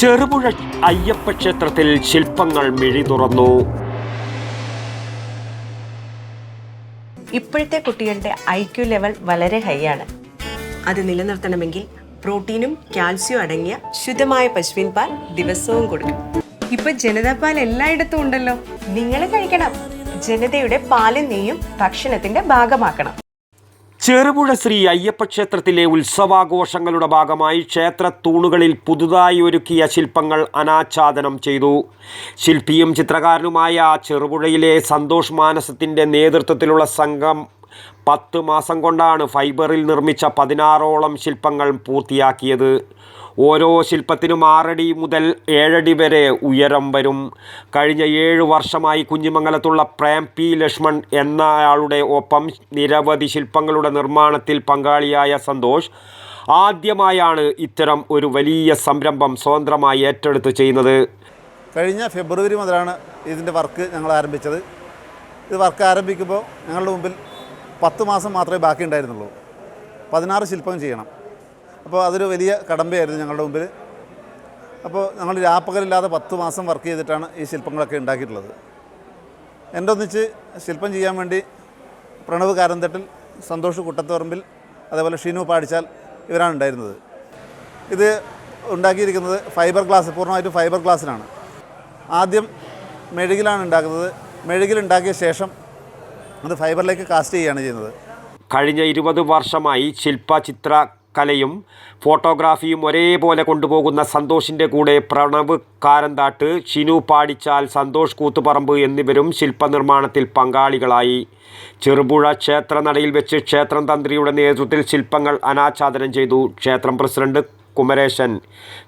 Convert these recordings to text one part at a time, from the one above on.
ചെറുപുഴ അയ്യപ്പ ക്ഷേത്രത്തിൽ ശില്പങ്ങൾ മിഴി തുറന്നു. ഇപ്പോഴത്തെ കുട്ടികളുടെ ഐ ക്യു ലെവൽ വളരെ ഹൈ ആണ്. അത് നിലനിർത്തണമെങ്കിൽ പ്രോട്ടീനും കാൽസ്യവും അടങ്ങിയ ശുദ്ധമായ പശുവിൻ പാൽ ദിവസവും കൊടുക്കും ഇപ്പൊ ജനതാ പാൽ എല്ലായിടത്തും ഉണ്ടല്ലോ. നിങ്ങൾ കഴിക്കണം. ജനതയുടെ പാലും നെയ്യും ഭക്ഷണത്തിന്റെ ഭാഗമാക്കണം. ചെറുപുഴ ശ്രീ അയ്യപ്പ ക്ഷേത്രത്തിലെ ഉത്സവാഘോഷങ്ങളുടെ ഭാഗമായി ക്ഷേത്ര തൂണുകളിൽ പുതുതായി ഒരുക്കിയ ശില്പങ്ങൾ അനാച്ഛാദനം ചെയ്തു. ശില്പിയും ചിത്രകാരനുമായ ചെറുപുഴയിലെ സന്തോഷ് മാനസത്തിന്റെ നേതൃത്വത്തിലുള്ള സംഘം പത്ത് മാസം കൊണ്ടാണ് ഫൈബറിൽ നിർമ്മിച്ച പതിനാറോളം ശില്പങ്ങൾ പൂർത്തിയാക്കിയത്. ഓരോ ശില്പത്തിനും ആറടി മുതൽ ഏഴടി വരെ ഉയരം വരും. കഴിഞ്ഞ ഏഴ് വർഷമായി കുഞ്ഞിമംഗലത്തുള്ള പ്രേം പി ലക്ഷ്മൺ എന്നയാളുടെ ഒപ്പം നിരവധി ശില്പങ്ങളുടെ നിർമ്മാണത്തിൽ പങ്കാളിയായ സന്തോഷ് ആദ്യമായാണ് ഇത്തരം ഒരു വലിയ സംരംഭം സ്വതന്ത്രമായി ഏറ്റെടുത്ത് ചെയ്യുന്നത്. കഴിഞ്ഞ ഫെബ്രുവരി മുതലാണ് ഇതിന്റെ വർക്ക് ഞങ്ങൾ ആരംഭിച്ചത്. ഇത് വർക്ക് ആരംഭിക്കുമ്പോൾ ഞങ്ങളുടെ മുമ്പിൽ പത്ത് മാസം മാത്രമേ ബാക്കി ഉണ്ടായിരുന്നുള്ളൂ പതിനാറ് ശില്പം ചെയ്യണം. അപ്പോൾ അതൊരു വലിയ കടമ്പയായിരുന്നു ഞങ്ങളുടെ മുമ്പിൽ. അപ്പോൾ ഞങ്ങൾ രാപ്പകലില്ലാതെ പത്ത് മാസം വർക്ക് ചെയ്തിട്ടാണ് ഈ ശില്പങ്ങളൊക്കെ ഉണ്ടാക്കിയിട്ടുള്ളത്. എന്റെ ഒന്നിച്ച് ശില്പം ചെയ്യാൻ വേണ്ടി പ്രണവ് കാരന്തട്ടിൽ സന്തോഷ് കുട്ടത്തുറമ്പിൽ അതേപോലെ ഷീനു പാടിച്ചാൽ ഇവരാണ് ഉണ്ടായിരുന്നത്. ഇത് ഉണ്ടാക്കിയിരിക്കുന്നത് ഫൈബർ ഗ്ലാസ് പൂർണമായിട്ട് ഫൈബർ ഗ്ലാസ്സിലാണ് ആദ്യം മെഴുകിലാണ് ഉണ്ടാക്കുന്നത്. മെഴുകിൽ ഉണ്ടാക്കിയ ശേഷം അത് ഫൈബറിലേക്ക് കാസ്റ്റ് ചെയ്യുകയാണ് ചെയ്യുന്നത്. കഴിഞ്ഞ ഇരുപത് വർഷമായി ശില്പ ചിത്ര കലയും ഫോട്ടോഗ്രാഫിയും ഒരേപോലെ കൊണ്ടുപോകുന്ന സന്തോഷിന്റെ കൂടെ പ്രണവ് കാരന്താട്ട് ഷിനു പാടിച്ചാൽ സന്തോഷ് കൂത്തുപറമ്പ് എന്നിവരും ശില്പനിർമ്മാണത്തിൽ പങ്കാളികളായി. ചെറുപുഴ ക്ഷേത്രനടയിൽ വെച്ച് ക്ഷേത്രം തന്ത്രിയുടെ നേതൃത്വത്തിൽ ശില്പങ്ങൾ അനാച്ഛാദനം ചെയ്തു ക്ഷേത്രം പ്രസിഡന്റ് കുമരേശൻ.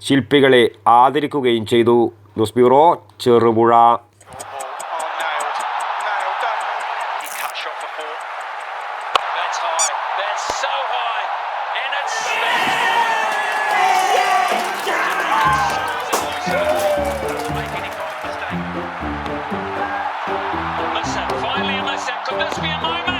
ശില്പികളെ ആദരിക്കുകയും ചെയ്തു. News bureau Cherupuzha. For. That's high. That's so high. And it's finally a Musa. Could this be a moment?